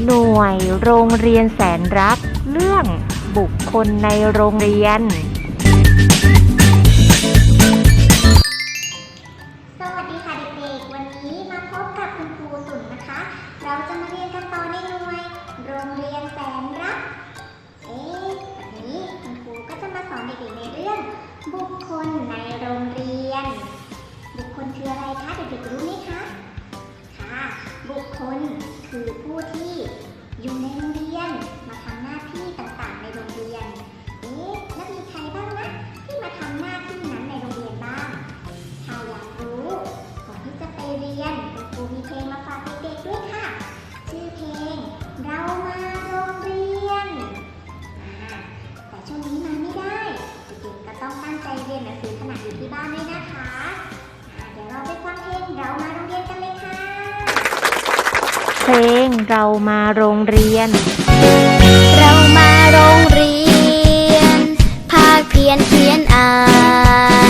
หน่วยโรงเรียนแสนรัก เรื่องบุคคลในโรงเรียน สวัสดีค่ะเด็กๆ วันนี้มาพบกับคุณครูตุ่นนะคะ เราจะมาเรียนกันต่อในหน่วย โรงเรียนแสนรัก เอ๊ะวันนี้คุณครูก็จะมาสอนเด็กๆในเรื่อง บุคคลในโรงเรียน บุคคลคืออะไรคะเด็กๆรู้ไหมคะ ค่ะ บุคคลคือ เพลงเรามาโรงเรียนกันเลยค่ะ เพลงเรามาโรงเรียน เรามาโรงเรียน ภาคเพียนเพียนอ่า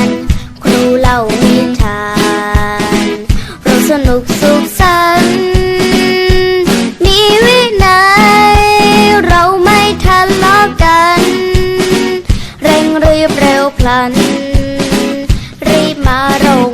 น ครูเล่านิทาน เราสนุกสุขสันต์มีวินัยเราไม่ทะเลาะกัน เร่งรีบเร็วพลัน รีบมาโรง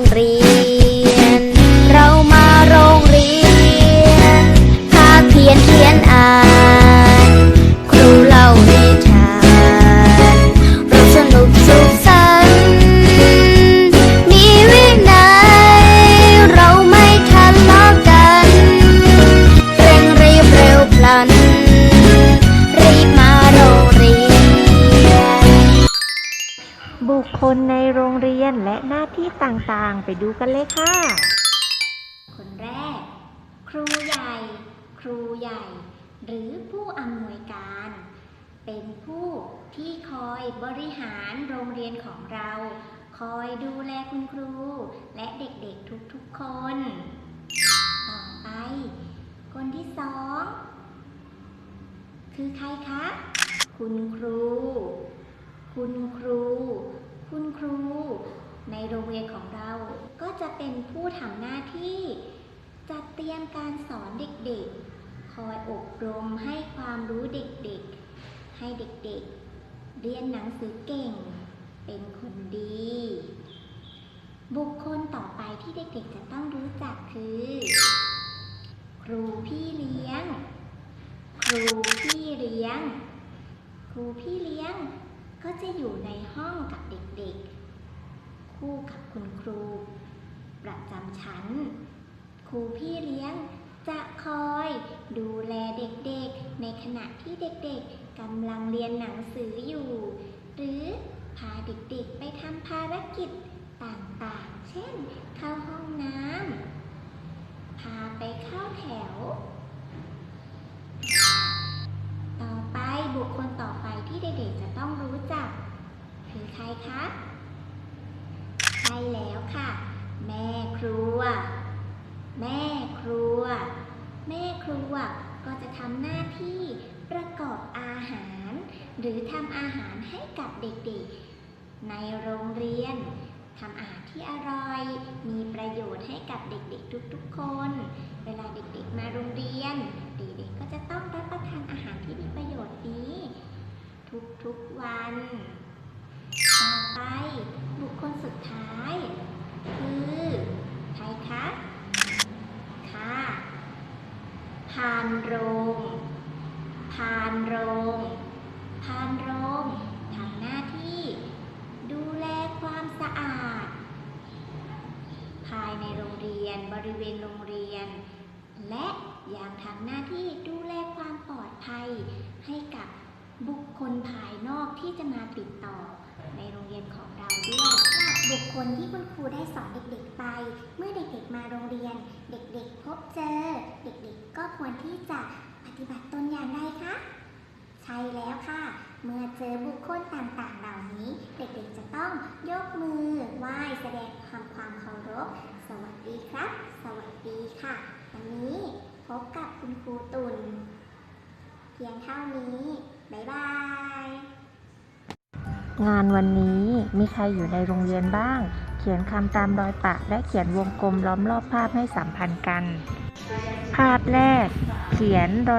ในโรงเรียนและหน้าที่ต่างๆ ไปดูกันเลยค่ะ คนแรก ครูใหญ่ ครูใหญ่ หรือผู้อำนวยการ เป็นผู้ที่คอยบริหารโรงเรียนของเรา คอยดูแลคุณครู และเด็กๆทุกๆคน ต่อไป คนที่สอง คือใครคะ คุณครู คุณครูคุณครู ในโรงเรียนของเราก็จะเป็นผู้ทำหน้าที่จัดเตรียมการสอนเด็กๆ คอยอบรมให้ความรู้เด็กๆ ให้เด็กๆ เรียนหนังสือเก่ง เป็นคนดี บุคคลต่อไปที่เด็กๆ จะต้องรู้จักคือ ครูพี่เลี้ยง ครูพี่เลี้ยง ครูพี่เลี้ยงก็จะอยู่ในห้องกับเด็กๆ คู่กับคุณครู ประจำชั้น ครูพี่เลี้ยงจะคอยดูแลเด็กๆ ในขณะที่เด็กๆกำลังเรียนหนังสืออยู่ หรือพาเด็กๆไปทำภารกิจต่างๆ เช่น เข้าห้องน้ำ พาไปเข้าแถว ต่อไปบุคคลต่อไปที่เด็กๆจะต้องรู้จัก คือใครคะ แล้วค่ะ แม่ครัว แม่ครัว แม่ครัวก็จะทำหน้าที่ประกอบอาหาร หรือทำอาหารให้กับเด็กๆ ในโรงเรียนทำอาหารที่อร่อย มีประโยชน์ให้กับเด็กๆ ทุกๆ คน เวลาเด็กๆ มาโรงเรียน เด็กๆ ก็จะต้องรับประทานอาหารที่มีประโยชน์นี้ ทุกๆ วัน สุดท้าย คือใครคะค่ะพานโรงพานโรงพานโรงทำหน้าที่ ดูแลความสะอาด ภายในโรงเรียนบริเวณโรงเรียน และยังทำหน้าที่ดูแลความปลอดภัย ให้กับบุคคลภายนอกที่จะมาติดต่อในโรงเรียนของเราด้วยบุคค ลที่คุณครูได้สอนเด็กๆไป เมื่อเด็กๆมาโรงเรียน เด็กๆพบเจอ เด็กๆก็ควรที่จะปฏิบัติตนอย่างไรคะใช่แล้วค่ะ เมื่อเจอบุคคลต่างๆเหล่านี้ เด็กๆจะต้องยกมือไหว้แสดงความความเคารพ สวัสดีครับ สวัสดีค่ะ วันนี้พบกับคุณครูตุลเพียงเท่านี้ บ๊ายบาย งานวันนี้มีใครอยู่ในโรงเรียนบ้าง เขียนคำตามรอยปะ และเขียนวงกลมล้อมรอบภาพให้สัมพันธ์กัน ภาพแรก เขียนรอย